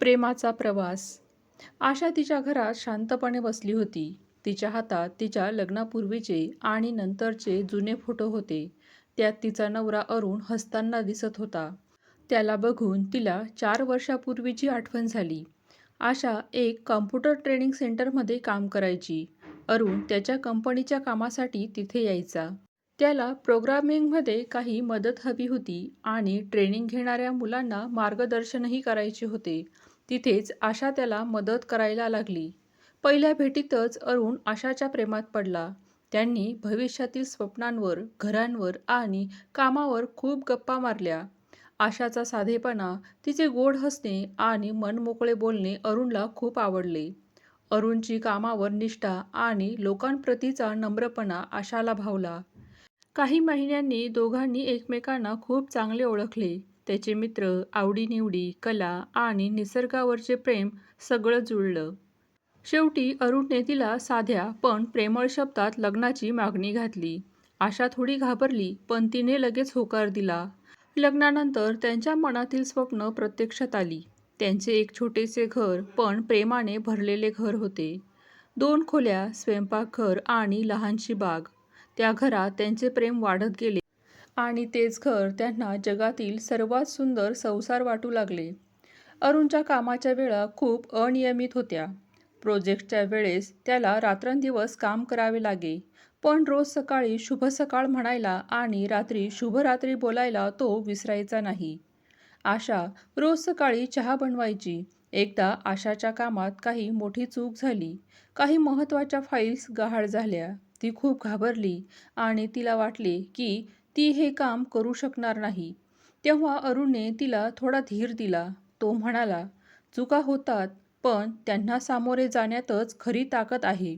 प्रेमाचा प्रवास. आशा तिच्या घरात शांतपणे बसली होती. तिच्या हातात तिच्या लग्नापूर्वीचे आणि नंतरचे जुने फोटो होते. त्यात तिचा नवरा अरुण हसताना दिसत होता. त्याला बघून तिला चार वर्षापूर्वीची आठवण झाली. आशा एक कॉम्प्युटर ट्रेनिंग सेंटरमध्ये काम करायची. अरुण त्याच्या कंपनीच्या कामासाठी तिथे यायचा. त्याला प्रोग्रामिंगमध्ये काही मदत हवी होती आणि ट्रेनिंग घेणाऱ्या मुलांना मार्गदर्शनही करायचे होते. तिथेच आशा त्याला मदत करायला लागली. पहिल्या भेटीतच अरुण आशाच्या प्रेमात पडला. त्यांनी भविष्यातील स्वप्नांवर घरांवर आणि कामावर खूप गप्पा मारल्या. आशाचा साधेपणा तिचे गोड हसणे आणि मनमोकळे बोलणे अरुणला खूप आवडले. अरुणची कामावर निष्ठा आणि लोकांप्रतीचा नम्रपणा आशाला भावला. काही महिन्यांनी दोघांनी एकमेकांना खूप चांगले ओळखले. त्याचे मित्र आवडीनिवडी कला आणि निसर्गावरचे प्रेम सगळं जुळलं. शेवटी अरुणने तिला साध्या पण प्रेमळ शब्दात लग्नाची मागणी घातली. आशा थोडी घाबरली पण तिने लगेच होकार दिला. लग्नानंतर त्यांच्या मनातील स्वप्न प्रत्यक्षात आली. त्यांचे एक छोटेसे घर पण प्रेमाने भरलेले घर होते. दोन खोल्या स्वयंपाकघर आणि लहानशी बाग. त्या घरात त्यांचे प्रेम वाढत गेले. आणि तेच घर त्यांना जगातील सर्वात सुंदर संसार वाटू लागले. अरुणच्या कामाच्या वेळा खूप अनियमित होत्या. प्रोजेक्टच्या वेळेस त्याला रात्रंदिवस काम करावे लागे. पण रोज सकाळी शुभ सकाळ म्हणायला आणि रात्री शुभरात्री बोलायला तो विसरायचा नाही. आशा रोज सकाळी चहा बनवायची. एकदा आशाच्या कामात काही मोठी चूक झाली. काही महत्त्वाच्या फाईल्स गहाळ झाल्या. ती खूप घाबरली आणि तिला वाटले की ती हे काम करू शकणार नाही. तेव्हा अरुणने तिला थोडा धीर दिला. तो म्हणाला चुका होतात पण त्यांना सामोरे जाण्यातच खरी ताकद आहे.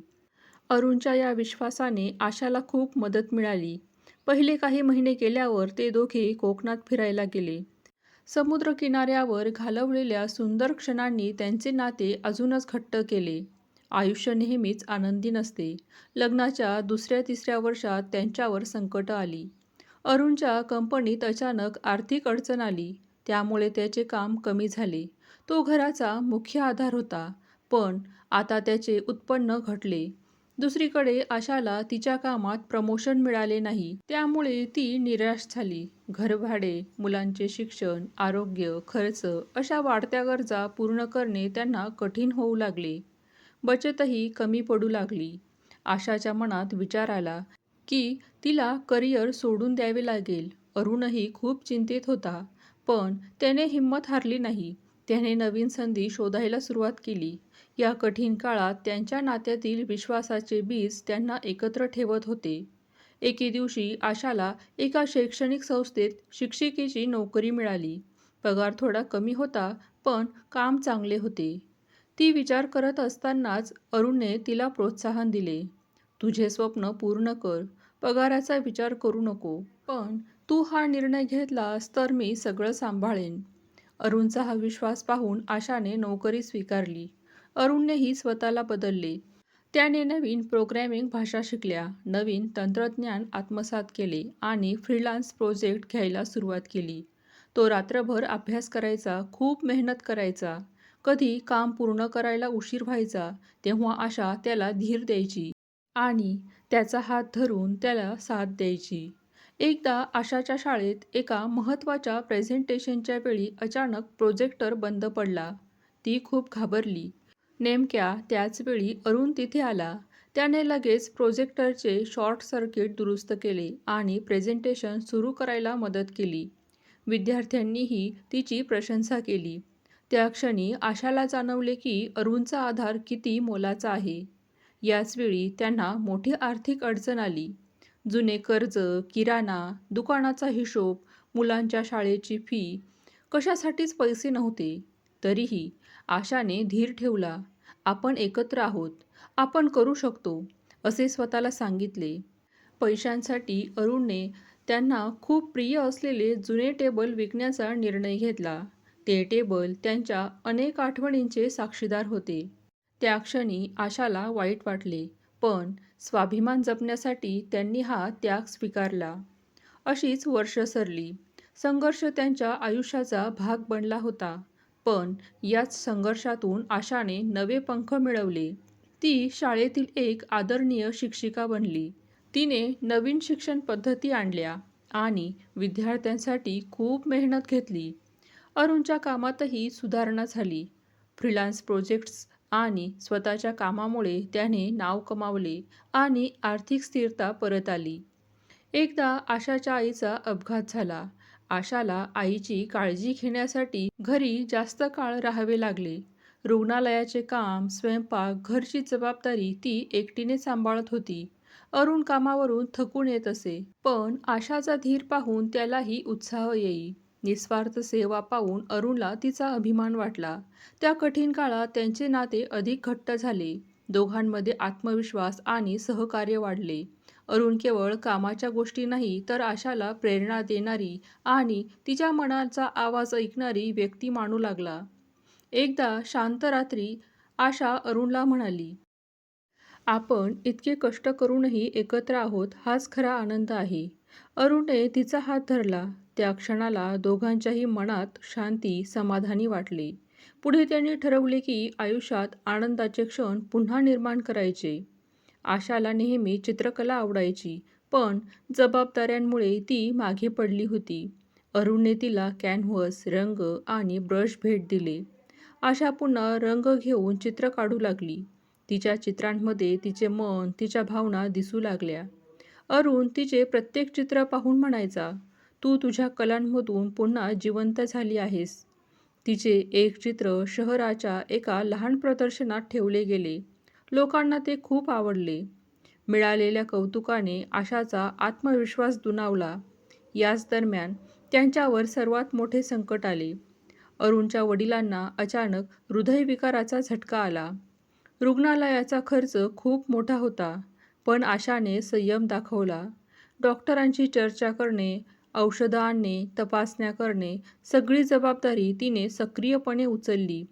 अरुणच्या या विश्वासाने आशाला खूप मदत मिळाली. पहिले काही महिने गेल्यावर ते दोघे कोकणात फिरायला गेले. समुद्रकिनाऱ्यावर घालवलेल्या सुंदर क्षणांनी त्यांचे नाते अजूनच घट्ट केले. आयुष्य नेहमीच आनंदी नसते. लग्नाच्या दुसऱ्या तिसऱ्या वर्षात त्यांच्यावर संकट आली. अरुणच्या कंपनीत अचानक आर्थिक अडचण आली. त्यामुळे त्याचे काम कमी झाले. तो घराचा मुख्य आधार होता पण आता त्याचे उत्पन्न घटले. दुसरीकडे आशाला तिच्या कामात प्रमोशन मिळाले नाही. त्यामुळे ती निराश झाली. घरभाडे मुलांचे शिक्षण आरोग्य खर्च अशा वाढत्या गरजा पूर्ण करणे त्यांना कठीण होऊ लागले. बचतही कमी पडू लागली. आशाच्या मनात विचार आला की तिला करिअर सोडून द्यावे लागेल. अरुणही खूप चिंतित होता पण त्याने हिंमत हारली नाही. त्याने नवीन संधी शोधायला सुरुवात केली. या कठीण काळात त्यांच्या नात्यातील विश्वासाचे बीज त्यांना एकत्र ठेवत होते. एके दिवशी आशाला एका शैक्षणिक संस्थेत शिक्षिकेची नोकरी मिळाली. पगार थोडा कमी होता पण काम चांगले होते. ती विचार करत असतानाच अरुणने तिला प्रोत्साहन दिले. तुझे स्वप्न पूर्ण कर. पगाराचा विचार करू नको पण तू हा निर्णय घेतलास तर मी सगळं सांभाळेन. अरुणचा हा विश्वास पाहून आशाने नोकरी स्वीकारली. अरुणनेही स्वतःला बदलले. त्याने नवीन प्रोग्रॅमिंग भाषा शिकल्या नवीन तंत्रज्ञान आत्मसात केले आणि फ्रीलान्स प्रोजेक्ट घ्यायला सुरुवात केली. तो रात्रभर अभ्यास करायचा खूप मेहनत करायचा. कधी काम पूर्ण करायला उशीर व्हायचा तेव्हा आशा त्याला धीर द्यायची. आणि त्याचा हात धरून त्याला साथ द्यायची. एकदा आशाच्या शाळेत एका महत्त्वाच्या प्रेझेंटेशनच्या वेळी अचानक प्रोजेक्टर बंद पडला. ती खूप घाबरली. नेमक्या त्याचवेळी अरुण तिथे आला. त्याने लगेच प्रोजेक्टरचे शॉर्ट सर्किट दुरुस्त केले आणि प्रेझेंटेशन सुरू करायला मदत केली. विद्यार्थ्यांनीही तिची प्रशंसा केली. त्या क्षणी आशाला जाणवले की अरुणचा आधार किती मोलाचा आहे. याचवेळी त्यांना मोठी आर्थिक अडचण आली. जुने कर्ज किराणा दुकानाचा हिशोब मुलांच्या शाळेची फी कशासाठीच पैसे नव्हते. तरीही आशाने धीर ठेवला आपण एकत्र आहोत आपण करू शकतो असे स्वतःला सांगितले. पैशांसाठी अरुणने त्यांना खूप प्रिय असलेले जुने टेबल विकण्याचा निर्णय घेतला. ते टेबल त्यांच्या अनेक आठवणींचे साक्षीदार होते. त्या क्षणी आशाला वाईट वाटले पण स्वाभिमान जपण्यासाठी त्यांनी हा त्याग स्वीकारला. अशीच वर्ष सरली. संघर्ष त्यांच्या आयुष्याचा भाग बनला होता पण याच संघर्षातून आशाने नवे पंख मिळवले. ती शाळेतील एक आदरणीय शिक्षिका बनली. तिने नवीन शिक्षण पद्धती आणल्या आणि विद्यार्थ्यांसाठी खूप मेहनत घेतली. अरुणच्या कामातही सुधारणा झाली. फ्रीलान्स प्रोजेक्ट्स आणि स्वतःच्या कामामुळे त्याने नाव कमावले आणि आर्थिक स्थिरता परत आली. एकदा आशाच्या आईचा अपघात झाला. आशाला आईची काळजी घेण्यासाठी घरी जास्त काळ राहावे लागले. रुग्णालयाचे काम स्वयंपाक घरची जबाबदारी ती एकटीने सांभाळत होती. अरुण कामावरून थकून येत असे. पण आशाचा धीर पाहून त्यालाही उत्साह येई. निस्वार्थ सेवा पाहून अरुणला तिचा अभिमान वाटला. त्या कठीण काळात त्यांचे नाते अधिक घट्ट झाले. दोघांमध्ये आत्मविश्वास आणि सहकार्य वाढले. अरुण केवळ कामाच्या गोष्टी नाही तर आशाला प्रेरणा देणारी आणि तिच्या मनाचा आवाज ऐकणारी व्यक्ती मानू लागला. एकदा शांत रात्री आशा अरुणला म्हणाली आपण इतके कष्ट करूनही एकत्र आहोत हाच खरा आनंद आहे. अरुणने तिचा हात धरला. त्या क्षणाला दोघांच्याही मनात शांती समाधानी वाटले. पुढे त्यांनी ठरवले की आयुष्यात आनंदाचे क्षण पुन्हा निर्माण करायचे. आशाला नेहमी चित्रकला आवडायची पण जबाबदाऱ्यांमुळे ती मागे पडली होती. अरुणने तिला कॅनव्हस रंग आणि ब्रश भेट दिले. आशा पुन्हा रंग घेऊन चित्र काढू लागली. तिच्या चित्रांमध्ये तिचे मन तिच्या भावना दिसू लागल्या. अरुण तिचे प्रत्येक चित्र पाहून म्हणायचा तू तुझ्या कलांमधून पुन्हा जिवंत झाली आहेस. तिचे एक चित्र शहराच्या एका लहान प्रदर्शनात ठेवले गेले. लोकांना ते खूप आवडले. मिळालेल्या कौतुकाने आशाचा आत्मविश्वास दुणावला. याच दरम्यान त्यांच्यावर सर्वात मोठे संकट आले. अरुणच्या वडिलांना अचानक हृदयविकाराचा झटका आला. रुग्णालयाचा खर्च खूप मोठा होता पण आशाने संयम दाखवला. डॉक्टरांची चर्चा करणे औषधं आणणे तपासण्या करणे सगळी जबाबदारी तिने सक्रियपणे उचलली.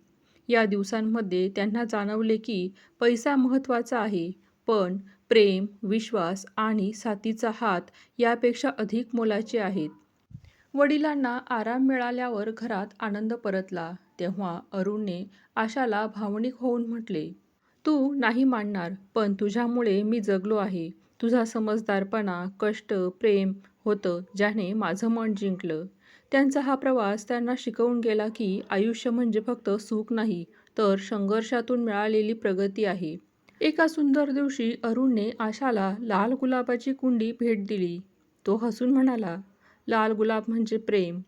या दिवसांमध्ये त्यांना जाणवले की पैसा महत्त्वाचा आहे पण प्रेम विश्वास आणि साथीचा हात यापेक्षा अधिक मोलाचे आहेत. वडिलांना आराम मिळाल्यावर घरात आनंद परतला तेव्हा अरुणने आशाला भावनिक होऊन म्हटले तू नाही मानणार पण तुझ्यामुळे मी जगलो आहे. तुझा समजदारपणा कष्ट प्रेम होतं ज्याने माझं मन जिंकलं. त्यांचा हा प्रवास त्यांना शिकवून गेला की आयुष्य म्हणजे फक्त सुख नाही तर संघर्षातून मिळालेली प्रगती आहे. एका सुंदर दिवशी अरुणने आशाला लाल गुलाबाची कुंडी भेट दिली. तो हसून म्हणाला लाल गुलाब म्हणजे प्रेम.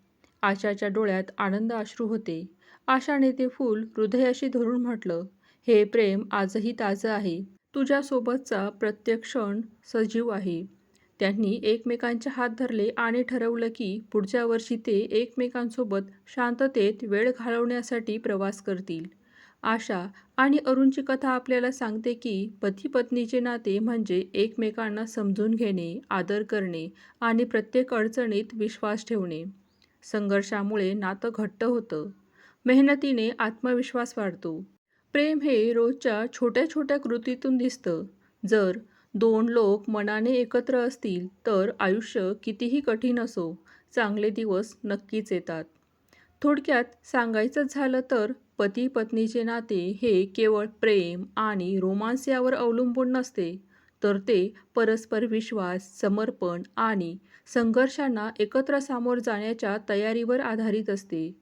आशाच्या डोळ्यात आनंद अश्रू होते. आशाने ते फूल हृदयाशी धरून म्हटलं हे प्रेम आजही ताजं आहे. तुझ्यासोबतचा प्रत्येक क्षण सजीव आहे. त्यांनी एकमेकांचे हात धरले आणि ठरवलं की पुढच्या वर्षी ते एकमेकांसोबत शांततेत वेळ घालवण्यासाठी प्रवास करतील. आशा आणि अरुणची कथा आपल्याला सांगते की पती पत्नीचे नाते म्हणजे एकमेकांना समजून घेणे आदर करणे आणि प्रत्येक अडचणीत विश्वास ठेवणे. संघर्षामुळे नातं घट्ट होतं. मेहनतीने आत्मविश्वास वाढतो. प्रेम हे रोजच्या छोट्या छोट्या कृतीतून दिसतं. जर दोन लोक मनाने एकत्र असतील तर आयुष्य कितीही कठीण असो चांगले दिवस नक्कीच येतात. थोडक्यात सांगायचं झालं तर पती पत्नीचे नाते हे केवळ प्रेम आणि रोमांस यावर अवलंबून नसते तर ते परस्पर विश्वास समर्पण आणि संघर्षांना एकत्र सामोर जाण्याच्या तयारीवर आधारित असते.